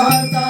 हरता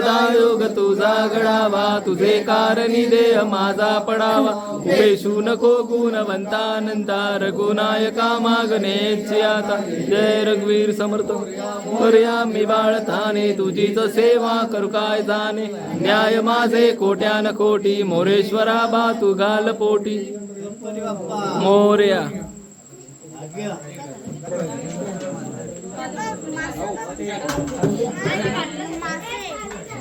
सदा योग तुझा घडावा. तुझे कारणी देह माझा पडावा. उपेशू नको गुणवंतानंता. रघुनायका मागणे आता. जय रघुवीर समर्थ. पर्या मी बाळताने तुझीच सेवा करू काय जाणे? न्याय माझे कोट्यान कोटी. मोरेश्वरा बा तू घाल पोटी. मोर्या. बाप्पा